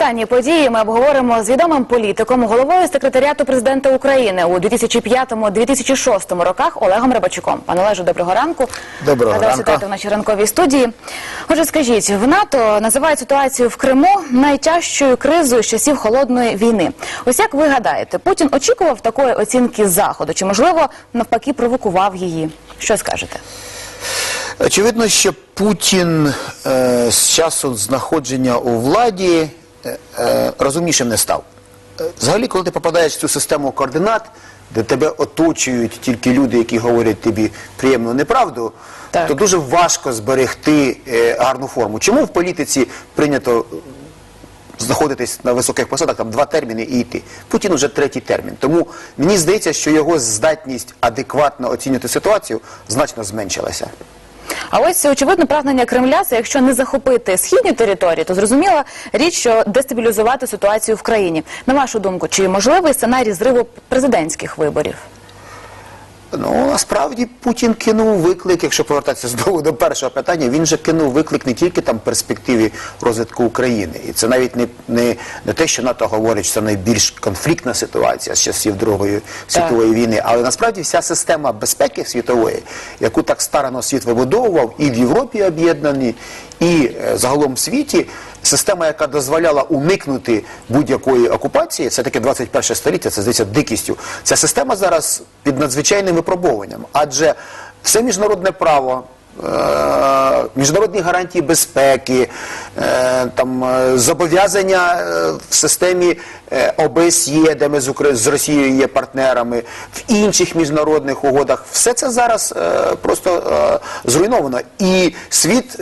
Останні події ми обговоримо з відомим політиком, головою секретаріату президента України у 2005-2006 роках Олегом Рибачуком. Пане Олеже, доброго ранку. Доброго вас ранку. вітати в нашій ранковій студії. Отже, скажіть, в НАТО називають ситуацію в Криму найтяжчою кризою з часів холодної війни. Ось як ви гадаєте, Путін очікував такої оцінки заходу, чи можливо навпаки провокував її? Що скажете? Очевидно, що Путін е, з часу знаходження у владі розумнішим не став. Е, Взагалі, коли ти попадаєш в цю систему координат, де тебе оточують тільки люди, які говорять тобі приємну неправду, Так. то дуже важко зберегти е, гарну форму. Чому в політиці прийнято знаходитись на високих посадах, там два терміни і йти. Путін уже третій термін. Тому мені здається, що його здатність адекватно оцінювати ситуацію значно зменшилася. А ось очевидно прагнення Кремля це якщо не захопити східні території, то зрозуміла річ, що дестабілізувати ситуацію в країні. На вашу думку, чи можливий сценарій зриву президентських виборів? Ну насправді Путін кинув виклик, якщо повертатися знову до першого питання, він же кинув виклик не тільки там перспективі розвитку України, і це навіть не, не, не те, що НАТО говорить, що це найбільш конфліктна ситуація з часів Другої світової війни, але насправді вся система безпеки світової, яку так старано світ вибудовував, і в Європі об'єднані, і е, загалом в світі. Система, яка дозволяла уникнути будь-якої окупації, це таке 21 століття, це здається дикістю. Ця система зараз під надзвичайним випробуванням, адже все міжнародне право. Е, Міжнародні гарантії безпеки, е, там е, зобов'язання в системі ОБСЄ, де ми з Росією є партнерами, в інших міжнародних угодах, все це зараз просто зруйновано. І світ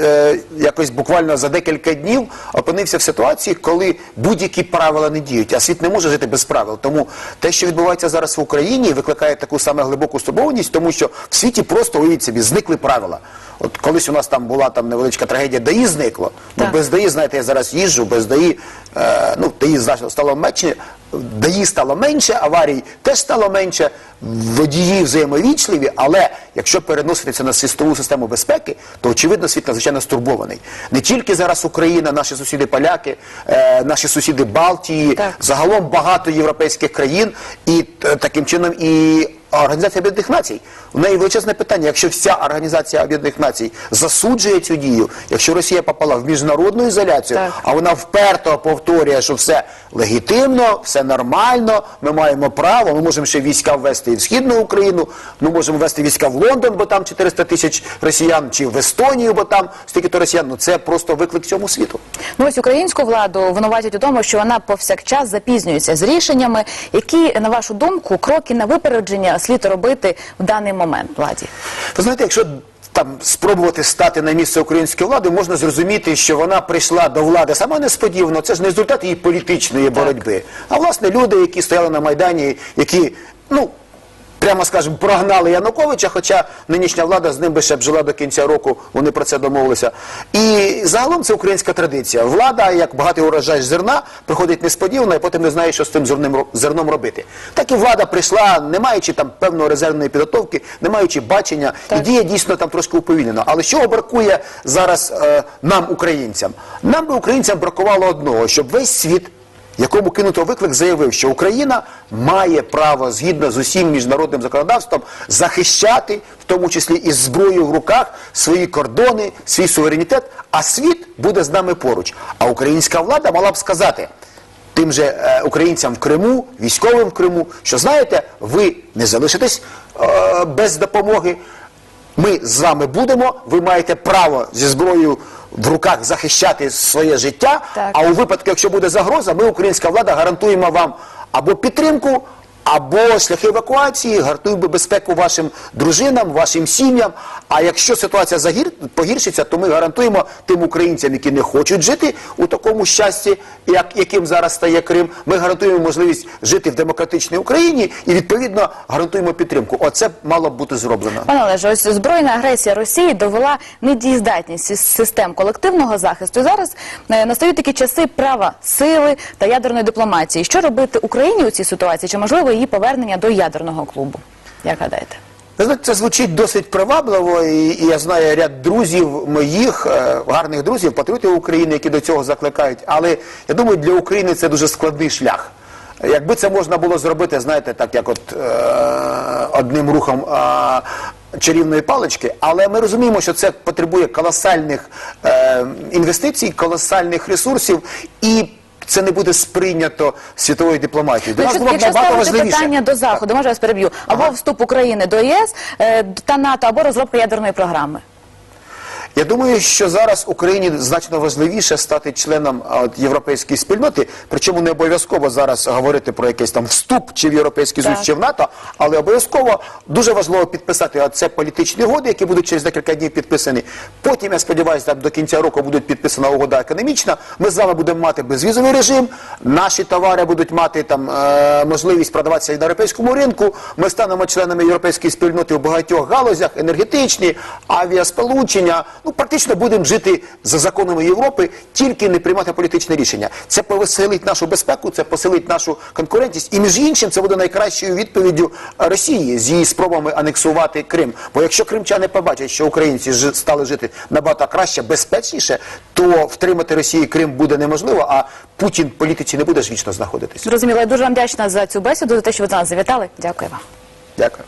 якось буквально за декілька днів опинився в ситуації, коли будь-які правила не діють, а світ не може жити без правил. Тому те, що відбувається зараз в Україні, викликає таку саме глибоку стурбованість, тому що в світі просто уявіть собі, зникли правила. От колись у нас там була там невеличка трагедія, ДАІ зникло. Ну, Так. без ДАІ, знаєте, я зараз їжджу, без ДАІ, е, ну, ДАІ значно стало менше, ДАІ стало менше, аварій теж стало менше, водії взаємовічливі, але якщо переносити це на світову систему безпеки, то очевидно світ надзвичайно стурбований. Не тільки зараз Україна, наші сусіди поляки, е, наші сусіди Балтії, Так. загалом багато європейських країн і е, таким чином і Організація Об'єднаних Націй. У неї величезне питання. Якщо вся Організація Об'єднаних Націй засуджує цю дію, якщо Росія попала в міжнародну ізоляцію, Так. а вона вперто повторює, що все легітимно, все нормально, ми маємо право, ми можемо ще війська ввести і в Східну Україну, ми можемо ввести війська в Лондон, бо там 400 тисяч росіян, чи в Естонію, бо там стільки-то росіян. Ну це просто виклик цьому світу. Ну ось українську владу винуватять у тому, що вона повсякчас запізнюється з рішеннями. Які, на вашу думку, кроки на випередження слід робити в даний момент владі? Ви знаєте, якщо там спробувати стати на місце української влади, можна зрозуміти, що вона прийшла до влади сама несподівано. Це ж не результат її політичної боротьби. А власне люди, які стояли на майдані, які ну. Прямо скажемо, прогнали Януковича, хоча нинішня влада з ним би ще б жила до кінця року, вони про це домовилися. І загалом це українська традиція. Влада, як багатий урожай зерна, приходить несподівано, і потім не знає, що з тим зерном, зерном робити. Так і влада прийшла, не маючи там певної резервної підготовки, не маючи бачення, і діє дійсно там трошки уповільнено. Але що бракує зараз е, нам, українцям? Нам би українцям бракувало одного, щоб весь світ якому кинуто виклик, заявив, що Україна має право згідно з усім міжнародним законодавством захищати, в тому числі із зброєю в руках, свої кордони, свій суверенітет, а світ буде з нами поруч. А українська влада мала б сказати. Тим же е, українцям в Криму, військовим в Криму, що знаєте, ви не залишитесь е, без допомоги. Ми з вами будемо. Ви маєте право зі зброєю в руках захищати своє життя. Так. А у випадку, якщо буде загроза, ми, українська влада, гарантуємо вам або підтримку, або шляхи евакуації, гарантуємо безпеку вашим дружинам, вашим сім'ям. А якщо ситуація загір... погіршиться, то ми гарантуємо тим українцям, які не хочуть жити у такому щасті, як яким зараз стає Крим. Ми гарантуємо можливість жити в демократичній Україні і відповідно гарантуємо підтримку. Оце мало б бути зроблено. Пане Олеже, ось збройна агресія Росії довела недієздатність систем колективного захисту. Зараз е, настають такі часи права сили та ядерної дипломатії. Що робити Україні у цій ситуації? Чи можливо її повернення до ядерного клубу? Як гадаєте? Знаєте, це звучить досить привабливо, і, я знаю ряд друзів моїх, е, гарних друзів, патріотів України, які до цього закликають. Але я думаю, для України це дуже складний шлях. Якби це можна було зробити, знаєте, так як от е, одним рухом чарівної палички, але ми розуміємо, що це потребує колосальних е, інвестицій, колосальних ресурсів і. Це не буде сприйнято світовою дипломатією. До нас було б якщо набагато ставити важливіше. питання до заходу, може я вас переб'ю, або Ага. вступ України до ЄС е, та НАТО, або розробка ядерної програми. Я думаю, що зараз Україні значно важливіше стати членом от, європейської спільноти, причому не обов'язково зараз говорити про якийсь там вступ чи в Європейський Союз, чи в НАТО, але обов'язково дуже важливо підписати оце політичні угоди, які будуть через декілька днів підписані. Потім, я сподіваюся, там до кінця року будуть підписана угода економічна. Ми з вами будемо мати безвізовий режим. Наші товари будуть мати там е, можливість продаватися і на європейському ринку. Ми станемо членами європейської спільноти у багатьох галузях, енергетичні, авіасполучення. Ну практично будемо жити за законами Європи, тільки не приймати політичне рішення. Це посилить нашу безпеку, це посилить нашу конкурентність. І між іншим, це буде найкращою відповіддю Росії з її спробами анексувати Крим. Бо якщо кримчани побачать, що українці стали жити набагато краще, безпечніше, то втримати Росії Крим буде неможливо. А Путін в політиці не буде ж вічно знаходитися. Зрозуміло, я дуже вам вдячна за цю бесіду, за те, що ви до нас завітали. Дякую вам. Дякую.